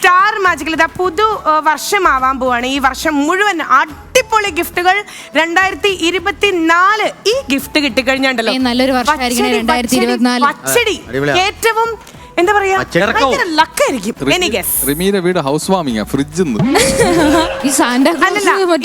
Star മാജിക്കിൽ ഇതാ പുതു വർഷമാവാൻ പോവാണ്. ഈ വർഷം മുഴുവൻ അടിപൊളി ഗിഫ്റ്റുകൾ രണ്ടായിരത്തി ഇരുപത്തി നാല് ഈ ഗിഫ്റ്റ് കിട്ടിക്കഴിഞ്ഞുണ്ടല്ലോ. നല്ലൊരു പച്ചടി, 2024. പച്ചടി ഏറ്റവും എന്താ പറയാ? ലക്കായിരിക്കും എനി ഗസ് റിമീന്റെ വീട് ഹൗസ് വാമിംഗ് ഫ്രിഡ്ജ്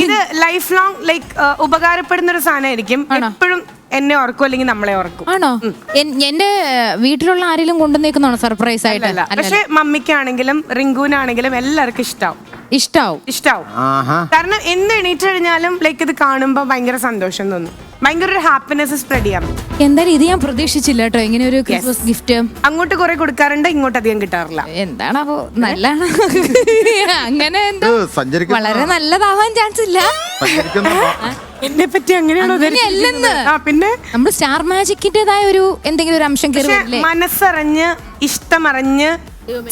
ഇത് ലൈഫ് ലോങ് ലൈക്ക് ഉപകാരപ്പെടുന്ന ഒരു സാധനമായിരിക്കും? എപ്പോഴും എന്നെ ഓർക്കും അല്ലെങ്കിൽ നമ്മളെ ഓർക്കും ആണോ? എൻ- എന്റെ വീട്ടിലുള്ള ആരെങ്കിലും കൊണ്ടുവന്നേക്കുന്നതാണോ സർപ്രൈസ് ആയിട്ട്? അല്ല. പക്ഷെ മമ്മിക്കാണെങ്കിലും റിങ്കുവിനാണെങ്കിലും എല്ലാവർക്കും ഇഷ്ടാവും. ഇഷ്ടാവും. ഇഷ്ടാവും. ആഹാ. കാരണം എന്ന് എണീറ്റ് കഴിഞ്ഞാലും ലൈക്ക് ഇത് കാണുമ്പോ ഭയങ്കര സന്തോഷം തോന്നും. ഭയങ്കര ഒരു ഹാപ്പിനെസ് സ്പ്രെഡ് ചെയ്യാം. എന്തായാലും ഇത് ഞാൻ പ്രതീക്ഷിച്ചില്ല കേട്ടോ. ഇങ്ങനെ ഒരു ക്രിസ്മസ് ഗിഫ്റ്റ് അങ്ങോട്ട് കുറെ കൊടുക്കാറുണ്ട് ഇങ്ങോട്ട് അധികം കിട്ടാറില്ല. എന്താണ് എന്താണാവോ നല്ല അങ്ങനെ എന്തോ ഇത് സഞ്ചരിക്കുന്ന വളരെ നല്ലതാവാൻ ചാൻസ് ഇല്ല. സഞ്ചരിക്കുന്ന എന്നെ പറ്റി അങ്ങനെയാണോ അങ്ങനെയല്ലെന്ന്. ധരിച്ചിരിക്കുന്നത്? ആ പിന്നെ? നമ്മൾ സ്റ്റാർ മാജിക്കിന്റേതായ ഒരു എന്തെങ്കിലും ഒരു അംശം കയറി പക്ഷെ വരില്ലേ? മനസ്സറിഞ്ഞ് ഇഷ്ടമറിഞ്ഞ്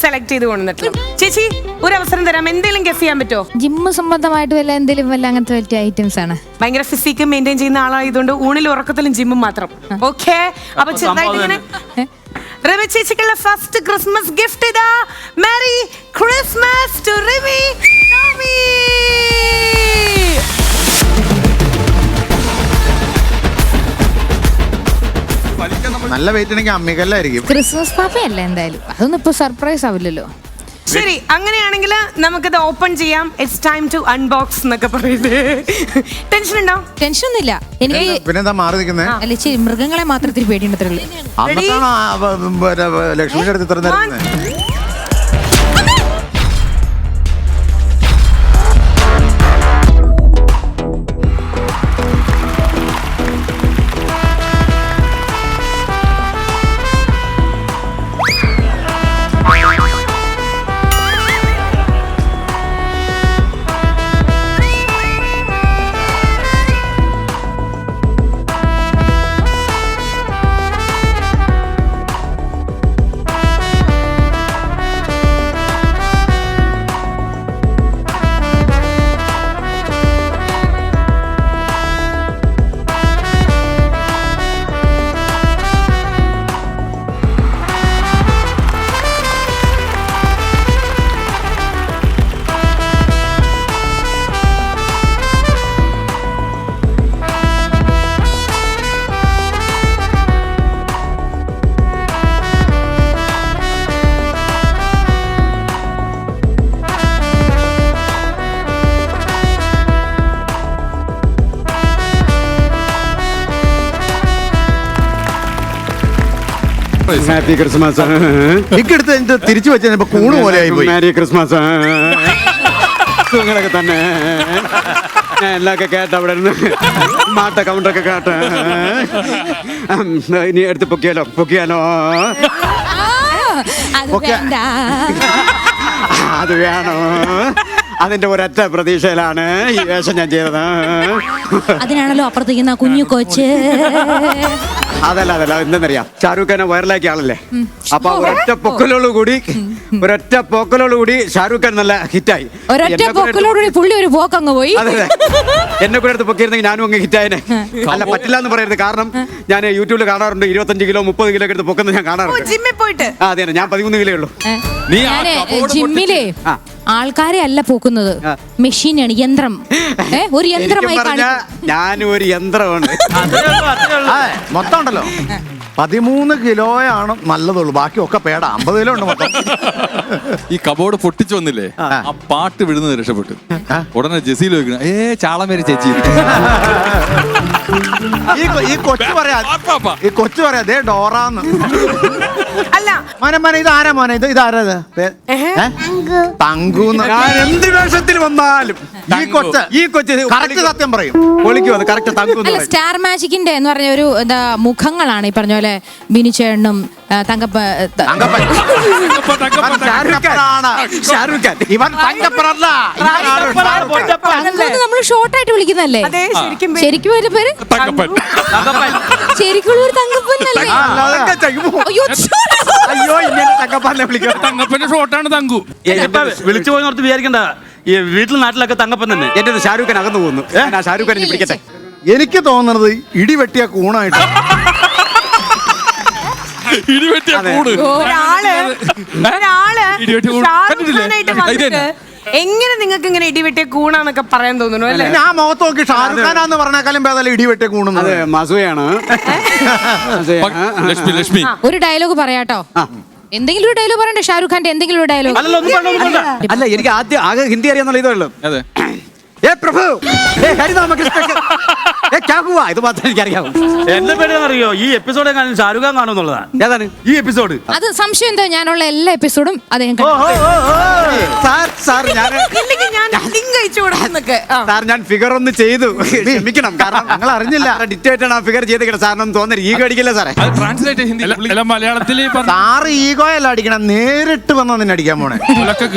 സെലക്ട് ചെയ്ത് കൊണ്ടുവന്നിട്ടുണ്ട് ചേച്ചി ഒരു അവസരം തരാം. എന്തെങ്കിലും ഗസ് ചെയ്യാൻ പറ്റുമോ? ജിമ്മ് സംബന്ധമായിട്ട് വല്ല എന്തെങ്കിലും വല്ല അങ്ങനത്തെ പറ്റിയ ഐറ്റംസ് ആണ്. ഭയങ്കര ഫിസിക്ക് മെയിന്റെയിൻ ചെയ്യുന്ന ആളായതുകൊണ്ട് ഊണിൽ ഉറക്കത്തിലും ജിമ്മും മാത്രം. ഓക്കെ അപ്പൊ ചെറുതായിട്ട് ഇങ്ങനെ റിമി ചേച്ചിക്കുള്ള ഫസ്റ്റ് ക്രിസ്മസ് ഗിഫ്റ്റ് ഇതാ. Merry Christmas to Rimi Tomy. നല്ല വെയിറ്റ് ആണെങ്കിൽ അമ്മികല്ലായിരിക്കും ക്രിസ്മസ് പാപ്പയല്ലേ എന്തായാലും അതൊന്നും ഇപ്പൊ സർപ്രൈസ് ആവില്ലല്ലോ ശരി അങ്ങനെയാണെങ്കിൽ നമുക്കിത് ഓപ്പൺ ചെയ്യാം ഇറ്റ്സ് ടൈം ടു അൺബോക്സ് എന്നൊക്കെ പറയുന്നത് ടെൻഷൻ ഉണ്ടോ ടെൻഷൻ ഒന്നുമില്ല എനിക്ക് പിന്നെ എന്താ മാറി നിൽക്കുന്നത് അല്ല ഇച്ചിരി മൃഗങ്ങളെ മാത്രം ഇത്തിരി പേടിയുണ്ട് അത്രേ ഉള്ളൂ അന്നത്താണ് ആ വ- വ- വ- ലക്ഷ്മിയുടെ അടുത്ത് ഇത്ര നേരം ഇരുന്നത്. ഹാപ്പി ക്രിസ്മസ് ഇക്കെടുത്ത് എന്റെ തിരിച്ചു വെച്ചപ്പോ കൂണ് പോലെ ആയി പോയി. മാരി ക്രിസ്മസ് സുഖങ്ങളൊക്കെ തന്നെ. ഞാൻ എല്ലാമൊക്കെ കേട്ട അവിടെ നിന്ന് മാട്ട കൗണ്ടറൊക്കെ കേട്ട. ഇനി എടുത്ത് പൊക്കിയാലോ? പൊക്കിയാലോ. അത് വേണോ? അതിന്റെ ഒരൊറ്റ പ്രതീക്ഷയിലാണ് ഈ വേഷം ഞാൻ ചെയ്തത്. അതിനാണല്ലോ അപ്പുറത്തേക്കുന്ന കുഞ്ഞു കൊച്ച്. അതല്ല അതല്ല എന്തെന്നറിയാം ഷാരൂഖ് ഖാനെ വൈറലാക്കിയ ആളല്ലേ? അപ്പൊ ഒരൊറ്റ പൊക്കലോട് കൂടി ഒരൊറ്റ പൊക്കലോട് കൂടി ഷാരൂഖ് ഖാൻ നല്ല ഹിറ്റായി. ഒരൊറ്റ പോക്കലോടുകൂടി പുള്ളി ഒരു പോക്കങ്ങ് പോയി. അതെ അതെ. എന്നെ കൂടെ അടുത്ത് പൊക്കിയിരുന്നെങ്കിൽ ഞാനും അങ്ങ് ഹിറ്റായനെ. അല്ല പറ്റില്ല എന്ന് പറയരുത്. കാരണം ഞാൻ യൂട്യൂബിൽ കാണാറുണ്ട് ഇരുപത്തഞ്ച് കിലോ മുപ്പത് കിലോ എടുത്ത് പൊക്കുന്നത് ഞാൻ കാണാറുണ്ട്. ജിമ്മിൽ പോയിട്ട്. ആ അതെ ഞാൻ പതിമൂന്ന് കിലോ ഉള്ളൂ. നീ ആ ഞാൻ കബോർഡ് ജിമ്മിലെ ആ. ആൾക്കാരെ അല്ല പോക്കുന്നത്. മെഷീനാണ് യന്ത്രം. ഏ ഒരു യന്ത്രമായി പറഞ്ഞ കാണിക്കും ഞാനും ഒരു യന്ത്രമാണ് അതെ മൊത്തം ഉണ്ടല്ലോ. പതിമൂന്ന് കിലോയാണ് നല്ലതുള്ളൂ. ബാക്കി ഒക്കെ പേട. അമ്പത് കിലോ ഉണ്ട് മൊത്തം. ഈ കബോർഡ് പൊട്ടിച്ചു വന്നില്ലേ? ആ. പാട്ട് വിടുന്നത് രക്ഷപ്പെട്ടു. ഉടനെ ജെസിയിൽ വെക്കണം. ഏ ചാളം വരെ ചേച്ചി ഈ കൊ- ഈ കൊച്ചു പറയാ പാപ്പാ. ഈ കൊച്ചു പറയാ ദേ ഡോറാന്ന്. അല്ല. മോനെ മോനെ ഇത് ആരാ മോനെ? ഇത് ഇതാരത് തങ്കു ഇത്? പേ- ഏഹ്. ഏ? തങ്കൂന്ന്. ഞാൻ എന്ത് വേഷത്തിൽ വന്നാലും ഈ കൊച്ച് ഈ കൊച്ച് കറക്റ്റ് സത്യം പറയും. പൊളിക്കും അത് കറക്റ്റ് തങ്കും അല്ല. സ്റ്റാർ മാജിക്കിന്റെ എന്ന് പറഞ്ഞ ഒരു എന്താ മുഖങ്ങളാണ് ഈ പറഞ്ഞ പോലെ ബിനിച്ചേണ്ണും തങ്കപ്പ തങ്കപ്പ ത- തങ്കപ്പൻ തങ്കപ്പൻ, തങ്കപ്പൻ, ഇവൻ ഷാരൂഖ് ഖാൻ ഇവൻ ഇവനാണ് ഷാരൂഖ് ഖാൻ. തങ്കപ്പൻ നമ്മൾ ഷോർട്ടായിട്ട് വിളിക്കുന്നല്ലേ അതെ ശരിക്കും ശരിക്കും ഒരു പേര്? തങ്കപ്പൻ. ശരിക്കുള്ള ഒരു ചെയ്യുമോ? അയ്യോ. അയ്യോ ഇങ്ങനെ തങ്കപ്പാനെ വിളിക്കാം തങ്കപ്പന്റെ ഷോട്ടാണ് തങ്കു. വിളിച്ചു പോയി ഓർത്ത് വിചാരിക്കണ്ട. ഈ വീട്ടിൽ നാട്ടിലൊക്കെ തങ്കപ്പൻ തന്നെ. എന്റെ ഷാരൂഖ് ഖാൻ അകന്നു പോകുന്നു. ഷാരൂഖ് ഖാൻ പിടിക്കട്ടെ എനിക്ക് തോന്നുന്നത് ഇടിവെട്ടിയ കൂണായിട്ട് ഇടിവെട്ടിയ കൂട്. ഒരാൾ ഒരാൾ? ഖാനായിട്ട് വന്നിട്ട് എങ്ങനെ നിങ്ങൾക്ക് ഇങ്ങനെ ഇടിവെട്ടിയ കൂണാന്നൊക്കെ പറയാൻ തോന്നുന്നു അല്ലേ? ഞാൻ മുഖത്ത് നോക്കി ഷാറുഖ് ഖാനാന്ന് പറഞ്ഞേക്കാളും ഭേദമല്ല ഇടിവെട്ടി കൂടുന്നത് അതെ മസുയാണ് ലക്ഷ്മി ലക്ഷ്മി. ഒരു ഡയലോഗ് പറയാട്ടോ. എന്തെങ്കിലും ഒരു ഡയലോഗ് പറയണ്ടേ? ഷാരൂഖാന്റെ എന്തെങ്കിലും ഒരു ഡയലോഗ്? അല്ല എനിക്ക് ആദ്യം ആകെ ഹിന്ദി അറിയാന്നുള്ള ഇതേ ഉള്ളൂ. അതെ. ഏ പ്രഭു! ഏ ഏ ക്യാ ഹുവാ ഇത് മാത്രമേ എനിക്കറിയാവൂ. എന്റെ പേര് അറിയോ ഈ എപ്പിസോഡ് കാണും ഷാരൂഖ് ഖാൻ കാണുന്നുള്ളതാണ് ഏതാണ്? ഈ എപ്പിസോഡ് അത് സംശയം എന്താ? ഞാനുള്ള എല്ലാ എപ്പിസോഡും അദ്ദേഹം കണ്ടു. സാർ സാർ ഞാൻ ഇല്ലെങ്കിൽ ഞാൻ ലിങ്ക് അയച്ചു കൊടുക്കുന്നൊക്കെ. സാർ ഞാൻ ഫിഗർ ഒന്ന് ചെയ്തു. ക്ഷമിക്കണം കാരണം ഞങ്ങൾ അറിഞ്ഞില്ല. ഡിറ്റായിട്ടാണ് ആണ് ആ ഫിഗർ ചെയ്തേക്കണം സാറിനൊന്നും തോന്നരുത്. ഈഗോ അടിക്കില്ല സാറേ? അത് ട്രാൻസ്ലേറ്റ് ഹിന്ദി പുള്ളി- അല്ല മലയാളത്തിൽ സാറ് ഈഗോയല്ല അടിക്കണം. നേരിട്ട് വന്നാ നിന്നെ അടിക്കാൻ പോണേ.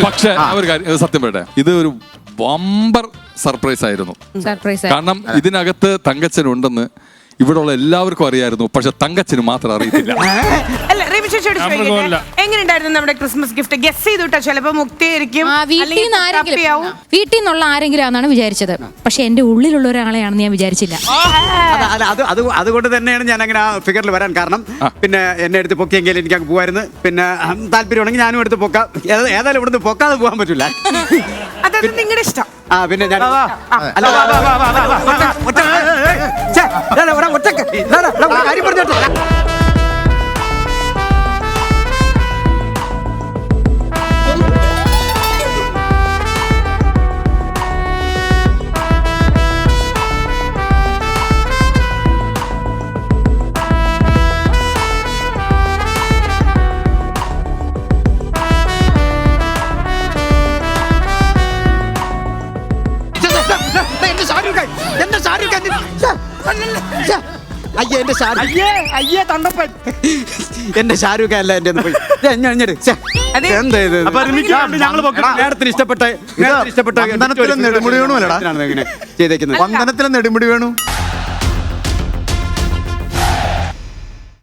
പക്ഷെ ഒരു കാര്യം ഇത് സത്യം പറയട്ടെ. ഇത് ഒരു വമ്പർ സർപ്രൈസ് ആയിരുന്നു. സർപ്രൈസ് കാരണം ഇതിനകത്ത് തങ്കച്ചൻ ഉണ്ടെന്ന് ഇവിടെ ഉള്ള എല്ലാവർക്കും അറിയായിരുന്നു. പക്ഷെ തങ്കച്ചന് മാത്രം അറിയത്തില്ല. അല്ല രവി ചോദിച്ചു. എങ്ങനെയുണ്ടായിരുന്നു നമ്മുടെ ക്രിസ്മസ് ഗിഫ്റ്റ് ഗസ് ചെയ്തുട്ടോ ചിലപ്പോ മുക്തിയായിരിക്കും വീട്ടിൽ അല്ലെങ്കിൽ നിന്ന് ആരെങ്കിലും. വീട്ടിൽ നിന്നുള്ള ആരെങ്കിലും ആണെന്നാണ് വിചാരിച്ചത് പക്ഷെ എന്റെ ഉള്ളിലുള്ള ഒരാളെയാണെന്ന് ഞാൻ വിചാരിച്ചില്ല അത് അത് അത് അത് അതുകൊണ്ട് തന്നെയാണ് ഞാൻ അങ്ങനെ ആ ഫിഗറിൽ വരാൻ കാരണം പിന്നെ എന്നെ എടുത്ത് പൊക്കിയെങ്കിൽ എനിക്ക് അങ്ങ് പോവായിരുന്നു പിന്നെ താല്പര്യമാണെങ്കിൽ ഞാനും എടുത്ത് പൊക്കാം ഏത- ഏതായാലും ഇവിടുന്ന് പൊക്കാതെ പോകാൻ പറ്റില്ല അതത് നിങ്ങളുടെ ഇഷ്ടം ആ പിന്നെ ഞാൻ അല്ല, വാ, വാ, വാ, വാ, വാ, വാ. ഒറ്റ- കാര്യം പറഞ്ഞോട്ടെ. അയ്യേ എന്റെ ഷാരൂഖ്. അയ്യേ അയ്യേ തണ്ടപ്പൻ. എന്റെ ഷാരൂഖ് അല്ല എന്റെ ഒന്ന് പോയി. അതെ. എന്താ ഇത്? അപ്പൊ റിമിക്ക് വേണ്ടി ഞങ്ങൾ. നേരത്തിന് ഇഷ്ടപ്പെട്ട മേഡത്തിന് ഇഷ്ടപ്പെട്ട വന്ദനത്തിലും നെടുമുടി വേണു അല്ലടാ? ഇങ്ങനെ ചെയ്തേക്കുന്നത്. വന്ദനത്തിലെ നെടുമുടി വേണു?